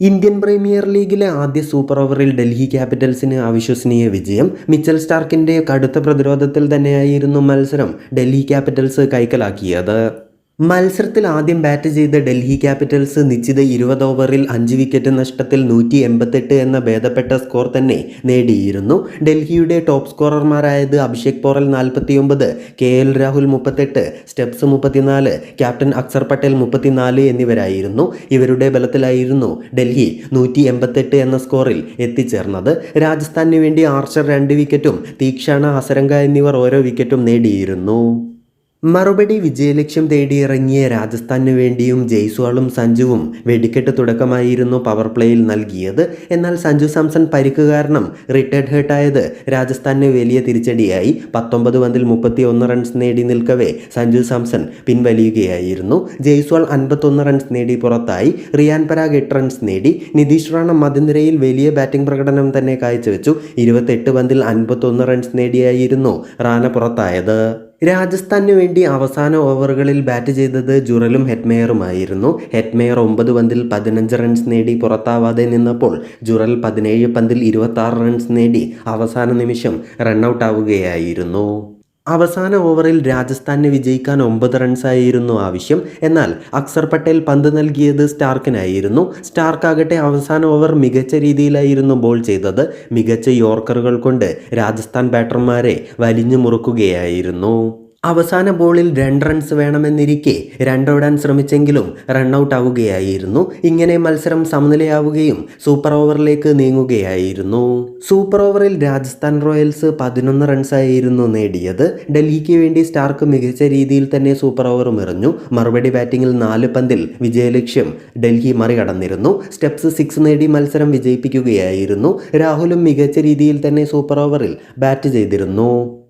Indian premier ലീഗിലെ ആദ്യ super ഓവറിൽ ഡൽഹി ക്യാപിറ്റൽസിന് അവിശ്വസനീയ വിജയം. മിച്ചൽ സ്റ്റാർക്കിന്റെ കടുത്ത പ്രതിരോധത്തിൽ തന്നെയായിരുന്നു മത്സരം ഡൽഹി ക്യാപിറ്റൽസ് കൈക്കലാക്കിയത്. മത്സരത്തിൽ ആദ്യം ബാറ്റ് ചെയ്ത ഡൽഹി ക്യാപിറ്റൽസ് നിശ്ചിത ഇരുപത് ഓവറിൽ അഞ്ച് വിക്കറ്റ് നഷ്ടത്തിൽ നൂറ്റി എൺപത്തെട്ട് എന്ന ഭേദപ്പെട്ട സ്കോർ തന്നെ നേടിയിരുന്നു. ഡൽഹിയുടെ ടോപ്പ് സ്കോറർമാരായത് അഭിഷേക് പോറൽ നാൽപ്പത്തിയൊമ്പത് കെ എൽ രാഹുൽ മുപ്പത്തെട്ട് സ്റ്റെപ്സ് മുപ്പത്തിനാല് ക്യാപ്റ്റൻ അക്സർ പട്ടേൽ മുപ്പത്തിനാല് എന്നിവരായിരുന്നു. ഇവരുടെ ബലത്തിലായിരുന്നു ഡൽഹി നൂറ്റി എൺപത്തെട്ട് എന്ന സ്കോറിൽ എത്തിച്ചേർന്നത്. രാജസ്ഥാനു വേണ്ടി ആർച്ചർ രണ്ട് വിക്കറ്റും തീക്ഷണ ഹസരംഗ എന്നിവർ ഓരോ വിക്കറ്റും നേടിയിരുന്നു. മറുപടി വിജയലക്ഷ്യം തേടിയിറങ്ങിയ രാജസ്ഥാനു വേണ്ടിയും ജയ്സ്വാളും സഞ്ജുവും വെടിക്കെട്ട് തുടക്കമായിരുന്നു പവർ പ്ലേയിൽ നൽകിയത്. എന്നാൽ സഞ്ജു സാംസൺ പരിക്ക് കാരണം റിട്ടയർഡ് ഹേർട്ടായത് രാജസ്ഥാന് വലിയ തിരിച്ചടിയായി. പത്തൊമ്പത് പന്തിൽ മുപ്പത്തി ഒന്ന് റൺസ് നേടി നിൽക്കവേ സഞ്ജു സാംസൺ പിൻവലിയുകയായിരുന്നു. ജയ്സ്വാൾ അൻപത്തൊന്ന് റൺസ് നേടി പുറത്തായി. റിയാൻ പരാഗ് എട്ട് റൺസ് നേടി. നിതീഷ് റാണ മധ്യനിരയിൽ വലിയ ബാറ്റിംഗ് പ്രകടനം തന്നെ കാഴ്ചവെച്ചു. ഇരുപത്തെട്ട് പന്തിൽ അൻപത്തൊന്ന് റൺസ് നേടിയായിരുന്നു റാന പുറത്തായത്. രാജസ്ഥാനു വേണ്ടി അവസാന ഓവറുകളിൽ ബാറ്റ് ചെയ്തത് ജുറലും ഹെറ്റ്മെയറുമായിരുന്നു. ഹെറ്റ്മെയർ ഒമ്പത് പന്തിൽ പതിനഞ്ച് റൺസ് നേടി പുറത്താവാതെ നിന്നപ്പോൾ ജുറൽ പതിനേഴ് പന്തിൽ ഇരുപത്തി റൺസ് നേടി അവസാന നിമിഷം റണ്ണൌട്ട് ആവുകയായിരുന്നു അവസാന ഓവറിൽ രാജസ്ഥാനെ വിജയിക്കാൻ ഒമ്പത് റൺസായിരുന്നു ആവശ്യം. എന്നാൽ അക്സർ പട്ടേൽ പന്ത് നൽകിയത് സ്റ്റാർക്കിനായിരുന്നു. സ്റ്റാർക്ക് ആകട്ടെ അവസാന ഓവർ മികച്ച രീതിയിലായിരുന്നു ബോൾ ചെയ്തത്. മികച്ച യോർക്കറുകൾ കൊണ്ട് രാജസ്ഥാൻ ബാറ്റർമാരെ വലിഞ്ഞു മുറുക്കുകയായിരുന്നു. അവസാന ബോളിൽ രണ്ട് റൺസ് വേണമെന്നിരിക്കെ രണ്ടോടാൻ ശ്രമിച്ചെങ്കിലും റണ്ണൌട്ട് ആവുകയായിരുന്നു. ഇങ്ങനെ മത്സരം സമനിലയാവുകയും സൂപ്പർ ഓവറിലേക്ക് നീങ്ങുകയായിരുന്നു. സൂപ്പർ ഓവറിൽ രാജസ്ഥാൻ റോയൽസ് പതിനൊന്ന് റൺസായിരുന്നു നേടിയത്. ഡൽഹിക്ക് വേണ്ടി സ്റ്റാർക്ക് മികച്ച രീതിയിൽ തന്നെ സൂപ്പർ ഓവറും എറിഞ്ഞു. മറുപടി ബാറ്റിംഗിൽ നാല് പന്തിൽ വിജയലക്ഷ്യം ഡൽഹി മറികടന്നിരുന്നു. സ്റ്റെപ്സ് സിക്സ് നേടി മത്സരം വിജയിപ്പിക്കുകയായിരുന്നു. രാഹുലും മികച്ച രീതിയിൽ തന്നെ സൂപ്പർ ഓവറിൽ ബാറ്റ് ചെയ്തിരുന്നു.